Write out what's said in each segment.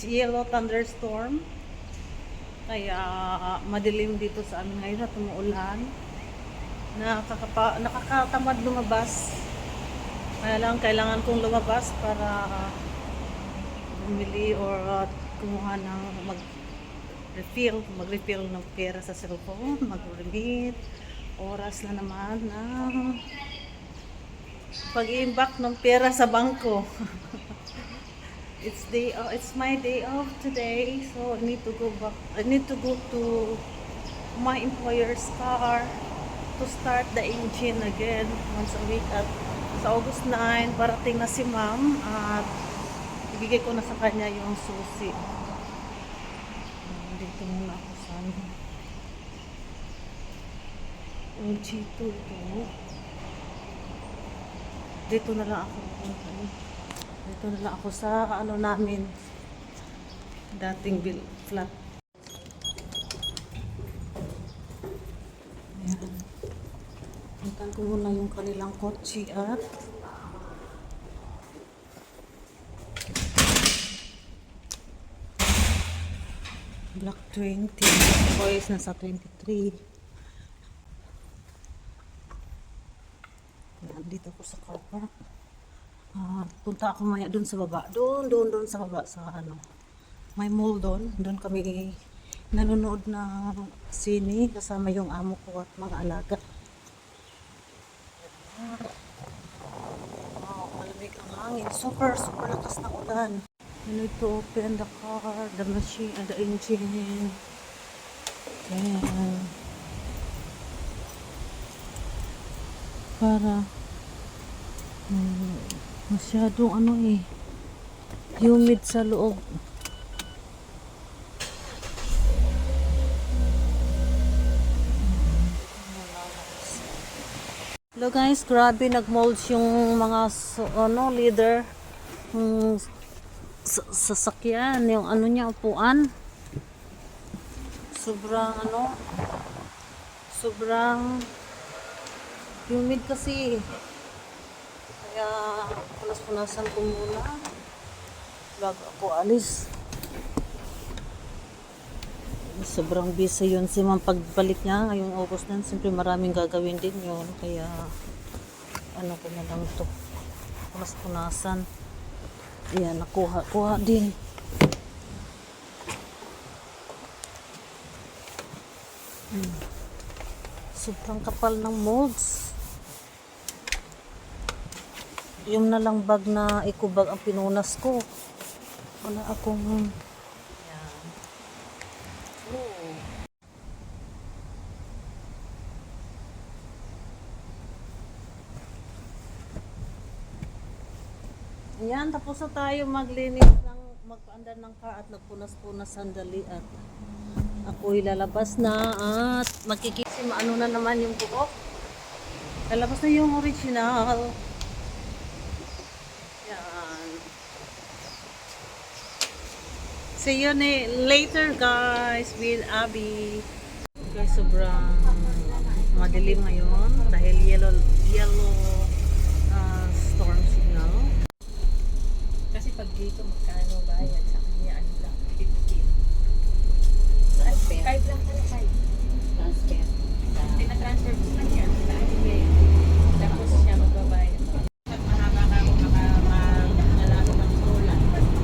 It's yellow thunderstorm. Kaya madilim dito sa amin ngayon at umuulan. Nakakapa, nakakatamad lumabas. Kaya lang kailangan kong lumabas para bumili or uh, kumuha ng mag refill, mag-refill ng pera sa cellphone, mag-remit, oras na naman ng pag-iimbak ng pera sa bangko. it's day uh, it's my day off today, so I need to go back. I need to go to my employer's car to start the engine again once a week at sa August 9 parating na si ma'am at ibigay ko na sa kanya yung susi. Dito muna ako sa ano. Yung G2 ito. Dito na lang ako. ano, Dito na lang ako sa ano namin. Dating bill flat. Ayan. Puntan ko muna yung kanilang kotse at Black 20. Boys nasa 23. Ayan, dito ako sa car park. Punta ako maya doon sa baba. Doon, doon, doon sa baba sa ano. May mall doon. Doon kami nanonood na sine kasama yung amo ko at mga alaga. Wow, malamig ang hangin. Super, super lakas ng ulan. You need to open the car, the machine, and the engine. Ayan. Para hmm, masyadong ano eh humid sa loob. Hello guys, grabe nagmolds yung mga so- ano leader sa- sasakyan, yung ano niya upuan. Sobrang ano sobrang humid kasi. Kaya punas-punasan ko muna bago ako alis. Sobrang busy yun si ma'am pagbalik niya ngayong August na. Siyempre maraming gagawin din yun. Kaya ano ko na lang to. Punas-punasan. Ayan, nakuha. Kuha din. Hmm. Sobrang kapal ng molds. Yung na lang bag na ikubag ang pinunas ko. Wala akong... Ayan. Oh. Ayan, tapos na tayo maglinis ng magpaandar ng car at nagpunas-punas sandali at ako'y lalabas na at magkikisi maano na naman yung buhok. Lalabas na yung original. See you later guys with Abby. Guys, sobrang madilim ngayon dahil yellow yellow uh, storm signal. Kasi pag dito magkano bayad sa kanya, ano lang, 15. Transfer. Card lang pala card. Transfer. Sa Pinatransfer ko sa kanya, sa Alibay. Tapos siya magbabayad. Pag mahaba ka mo makamalaro ng solar.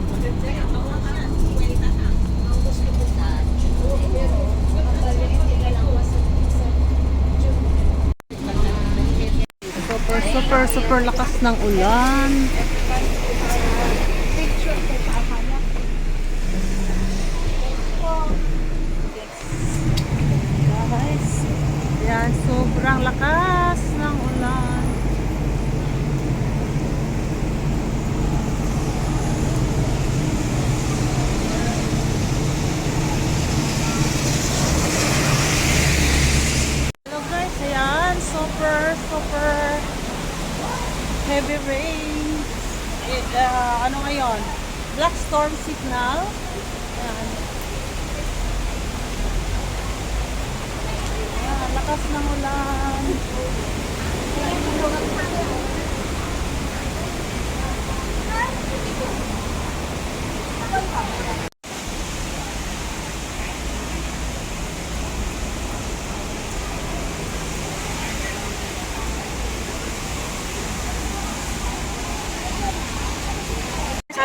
Maganda yan. Ako nga, kwenta na. ang gusto ko sa June. Pero kapag hindi lang sa sa June. Super, super, lakas ng ulan. storm signal. Ayan. Ayan, lakas ng ulan.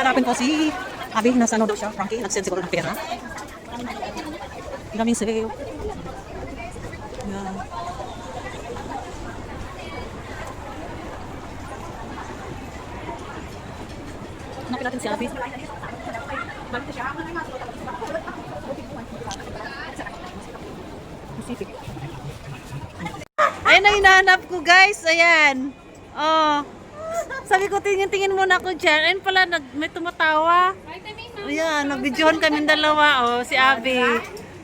hanapin ko si Abi, nasa ano daw siya, Frankie, nag-send siguro ng pera. Daming sale. Yan. Hanapin natin si Abi. Ayun ang hinahanap ko guys. Ayan. Oh. Sabi ko, tingin-tingin muna ako dyan. Ayun pala, nag, may tumatawa. Ayan, nabidyohan kami dalawa. Oh, si Abby.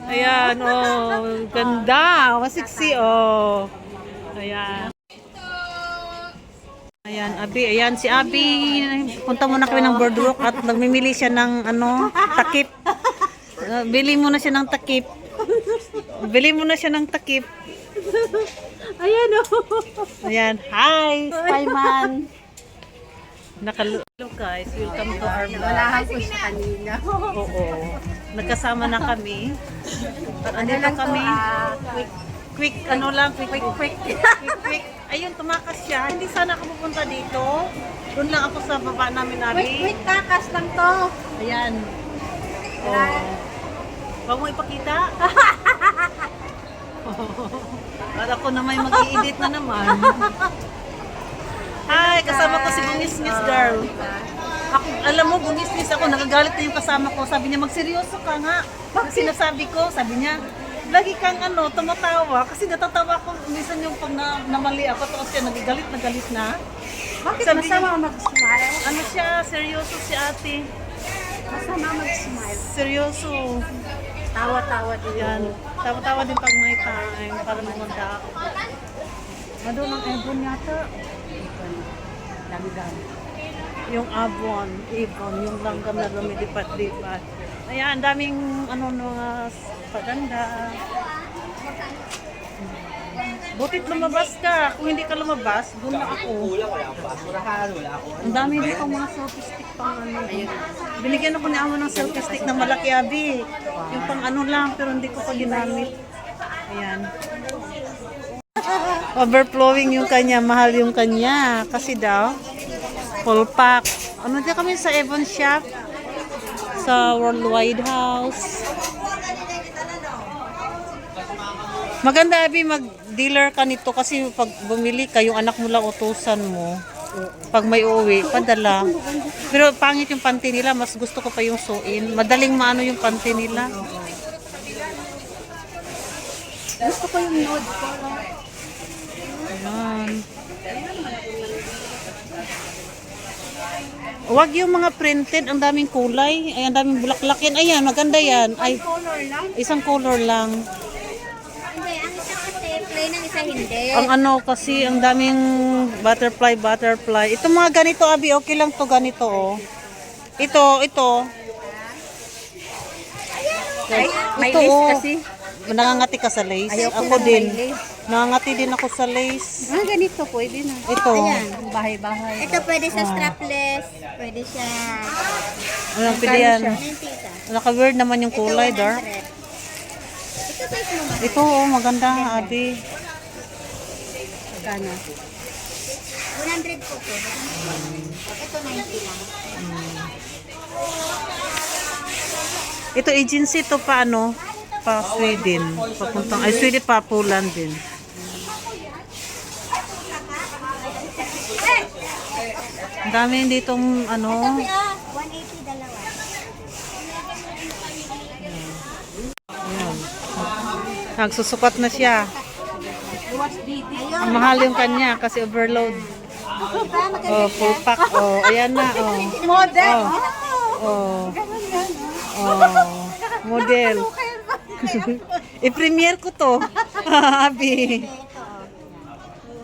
Ayan, oh. Ganda. Masiksi, oh. Ayan. Ayan, Abi. Ayan, si Abi. Punta muna kami ng boardwalk at nagmimili siya ng, ano, takip. Uh, Bili muna siya ng takip. Bili muna siya ng takip. Ayan oh. Ayan. Hi, Spyman. Nakalo Hello guys, welcome to our vlog. Walahan ko siya kanina. Oo. Nagkasama na kami. At andito kami. quick, Quick, ano lang, quick, quick, quick, quick, quick. Ayun, tumakas siya. Hindi sana ako pupunta dito. Doon lang ako sa baba namin, quick, Abi. quick, takas lang to. Ayan. Oh. Huwag mo ipakita. At ako na may mag-i-edit na naman. Hi, kasama ko si Bungis-ngis girl. Ako, alam mo, bungis-ngis ako, nagagalit na yung kasama ko. Sabi niya, magseryoso ka nga. Pag sinasabi ko, sabi niya, lagi kang ano, tumatawa. Kasi natatawa ko, minsan yung pag na, namali ako, tapos siya nagagalit na galit na. Bakit Sabi masama niya- mag-smile? Ano siya, seryoso si ate. Masama mag-smile. Seryoso. Tawa-tawa din. Yan. Tawa-tawa din pag may time para lumanda ako. Ano ng Ebon yata? Langgam. Yung Avon, Avon, yung langgam na lumilipat-lipat. Ayan, ang daming ano mga paganda. Butit lumabas ka. Kung hindi ka lumabas, doon na ako. Ang dami dito mga selfie stick pang ano. Binigyan ako ni Amo ng selfie stick na malaki abi. Yung pang ano lang, pero hindi ko pa ginamit. Ayan. Overflowing yung kanya, mahal yung kanya. Kasi daw, full pack. Ano din kami sa Evon Shop? Sa Worldwide House. Maganda, Abi, mag-dealer ka nito kasi pag bumili ka, yung anak mo lang utusan mo. Pag may uwi, padala. Pero pangit yung panty nila, mas gusto ko pa yung suin. Madaling maano yung panty nila. Gusto ko yung nude. Ayan. Huwag yung mga printed, ang daming kulay, ay ang daming bulaklakin. Ayan, maganda yan. Ay, isang color lang. Hindi, ang isa kasi plain, ang isa hindi. Ang ano kasi, ang daming butterfly, butterfly. Ito mga ganito, Abi, okay lang to ganito, oh. Ito, ito. may Ito, lace oh. Nangangati ka sa lace. Ayoko ako ng din. may lace. Nangangati din ako sa lace. Ah, ganito pwede na. Ito. Ayan, bahay-bahay. Ito pwede sa strapless, pwede siya. Anong pili yan? 90 isa. Naka-weird naman yung kulay, Ito, dar. 100. Ito size mo man. Ito, oh, maganda, Abi. Magkano? 100 po po. Ito 90 lang. Ito, agency to pa, ano? Pa Sweden. Papuntang, ay, Sweden pa, Poland din. Ang dami ditong, ano, Ah, 180 dalawa. Ayan. Nagsusukat na siya. Ang mahal yung kanya kasi overload. Oh, full pack. Oh, ayan na. Oh. Model. Oh. Oh. Model. I-premiere ko to. Abi.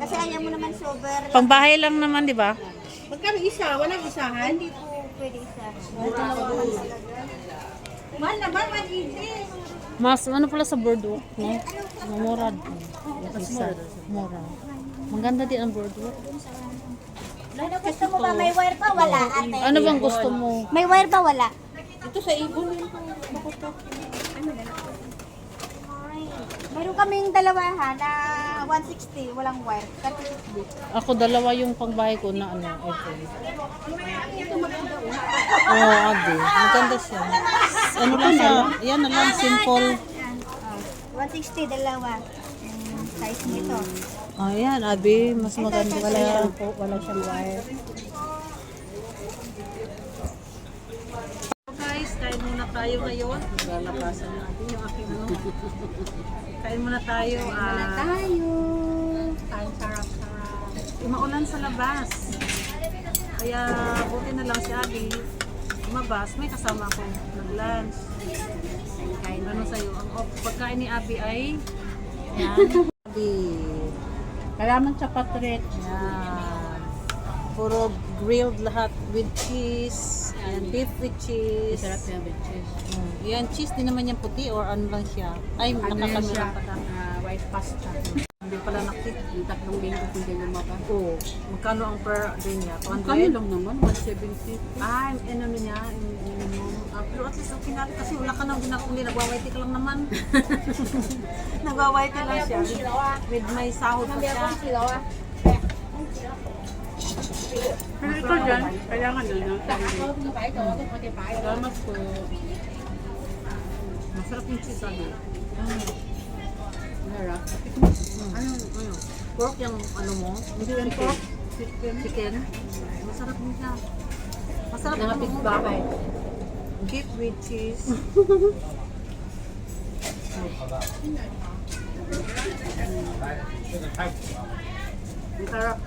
Kasi ayaw mo naman sober. Pangbahay lang naman, di ba? Magkano isa? Walang isahan? Hindi po pwede isa. Mahal naman, 180. Mas, ano pala sa boardwalk, no? Mura. Mas mura. Maganda din ang boardwalk. Ano gusto mo ba? May wire pa? Wala ate. Ano bang gusto mo? May wire ba? Wala. Ito sa ibon yun. Ay. Meron kaming dalawahan na 160, walang wire. 36 Ako dalawa yung pangbahay ko na ano, iPhone. Oo, oh, Abi. Maganda siya. Ano lang siya? Yan na lang, simple. Yan. Oh, 160, dalawa. Yung size nito. Oh, yan, Abi. Mas maganda Wala siya. siyang po, wala siyang wire. Guys, kain muna tayo ngayon. Lalabasan natin yung aking ano. Kain muna tayo. Wala ah, tayo. Ang sarap-sarap. Maulan sa labas. Kaya buti na lang si Abby lumabas. May kasama ako nag-lunch. Kain ano sa'yo? Ang pagkain ni Abby ay yan. Abby. Kalaman sa patret. Yan. Puro grilled lahat with cheese. And beef with cheese. Sarap siya with cheese. Mm. Yan, cheese din naman yan puti or ano lang siya? Ay, Ano yan siya? nakakamera pala. Ah, white pasta. Hindi pala nakit. Yung tatlong linggo kung hindi lumabas. Oo. Magkano ang per day niya? 200? Kano lang naman, 170. Ah, ano ano niya, yung minimum. Ah, pero at least okay na rin kasi wala ka nang ginakuli, nagwawaiti ka lang naman. nagwawaiti lang siya. With, with may sahod pa siya. Pero ikaw dyan, kailangan doon ng Salamat po. Masarap yung cheese ano. Sarap. Ano, ano? Pork yung ano mo? Yan pork. Chicken. Chicken. Masarap din siya. Masarap Mga yung pig ano. bakay. Beef with cheese. Ang sarap.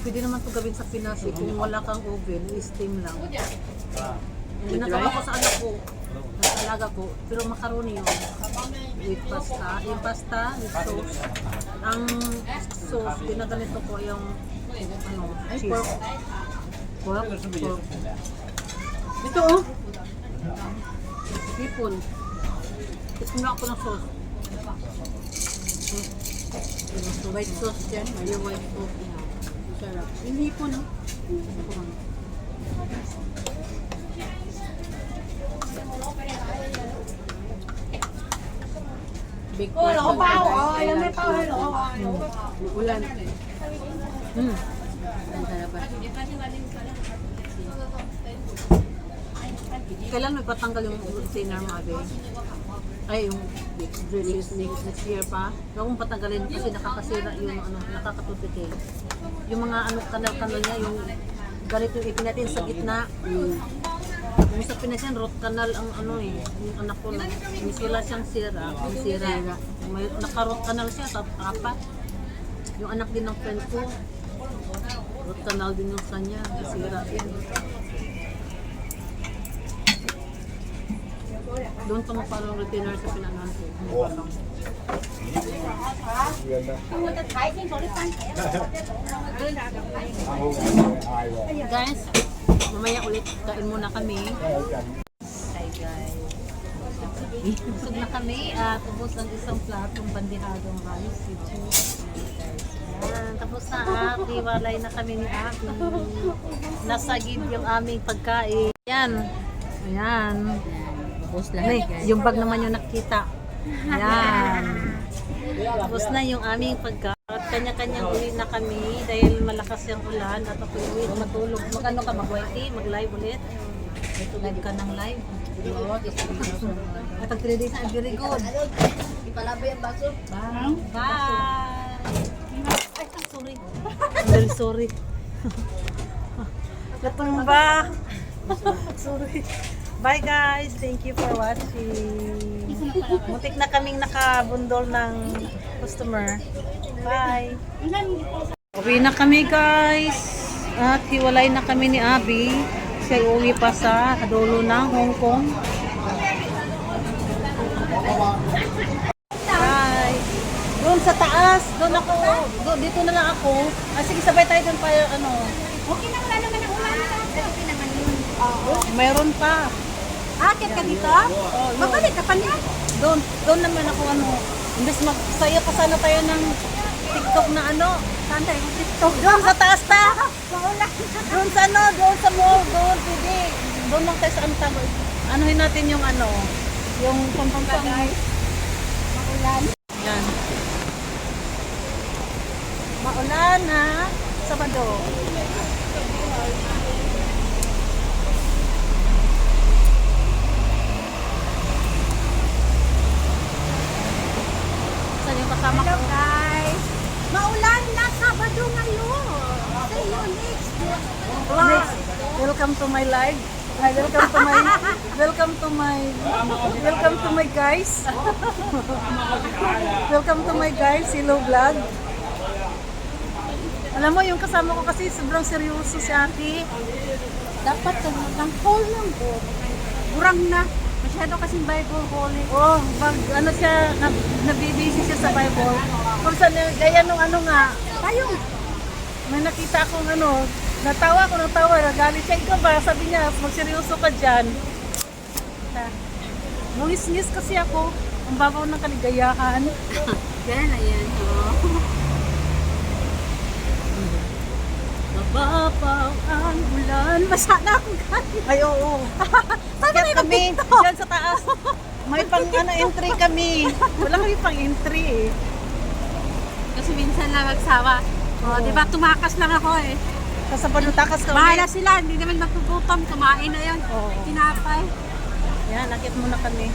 Pwede naman ito gawin sa Pinas eh, kung wala kang oven, steam lang. Pinatawa ko sa anak ko, sa alaga ko, pero macaroni yun. With pasta. Yung pasta with sauce. Ang sauce, ginaganito ko yung ano, cheese. Pork. Pork. Pork. Ito oh. Hipon. Na ako ng sauce. Yung white sauce dyan, may white sauce. Sarap. Yung hipon, no? Big oh, loko pa ako. Oh, alam mo pa ako. Ulan. Mm. Ang sarap. Kailan may patanggal yung retainer mo, Abe? Ay, yung release next, next year pa. Huwag mong patanggalin kasi nakakasira yung ano, nakakatutik eh. Yung mga ano, kanal-kanal niya, yung ganito yung ipin natin sa gitna. Mm. Yung sa Pinas yan, root canal ang ano eh. Yung anak ko yung sila siyang sira. Yung sira. May, naka-root canal siya, tap apat. Yung anak din ng friend ko, root canal din yung kanya. Sira din. Doon pa magparang retainer sa pinanan ko. Parang, Guys, mamaya ulit kain muna kami. Hi guys. Busog na kami at ubos ang isang platong bandihadong rice with cheese. Yan, tapos na at hiwalay na kami ni Aki. Nasagid yung aming pagkain. Yan. Ayan. Tapos lahat guys. yung bag naman yung nakita. Yan. Tapos na yung aming pagka. Kanya-kanyang uwi na kami dahil malakas yung ulan at ako uwi matulog. Mag-ano ka, mag-whitey, mag-live ulit. Live ka ng live. At ang 3 days na very good. Ipalabay ang baso. Bye! Bye! Ay, sorry. Very sorry. Natumba. sorry. Bye guys. Thank you for watching. Mutik na kaming nakabundol ng customer. Bye. Uwi na kami guys. At hiwalay na kami ni Abby. Siya uwi pa sa dulo ng Hong Kong. Bye. Doon sa taas. Doon ako. Doon, dito na lang ako. Ah, sige, sabay tayo doon pa. Ano. Okay na wala naman ang ulan. Okay naman yun. Oo. Mayroon pa. Akit ka dito? No. Babalik ka pa niya? Doon, doon naman ako ano. Imbes magsaya pa sana tayo ng TikTok na ano. Saan tayo TikTok? Doon sa taas ta. Doon sa ano, doon sa mall, doon, pwede. Doon lang tayo sa ano tawag. Anuhin natin yung ano, yung pampang Maulan. Yan. Maulan na Sabado. Saan yung kasama ko? guys. Maulan na Sabado ngayon. See you next Next, welcome to my live. Ay, welcome to my welcome to my welcome to my guys. welcome to my guys, hello vlog. Alam mo, yung kasama ko kasi sobrang seryoso si ate. Dapat ng call lang po. Burang na. Masyado kasing Bible holy. Oh, pag ano siya, na, nabibisi siya sa Bible. Kung saan, gaya nung ano nga, Tayo. may nakita akong ano, natawa ko, natawa, nagalit siya, ikaw ba? Sabi niya, magseryoso ka dyan. Nungis-ngis kasi ako, ang babaw ng kaligayahan. Yan na yan. Oh. Mababaw ang ulan. Masana ako guys. Ay, oo. Saan Kaya kayo kami, dyan sa taas. May pang ano, entry kami. Wala kami pang entry eh. Kasi minsan lang magsawa. Oh, Oo. di ba tumakas lang ako eh. Sa panutakas kami. Bahala sila, hindi naman magtututom, kumain na 'yon. Oo. Tinapay. Yan, nakit muna kami.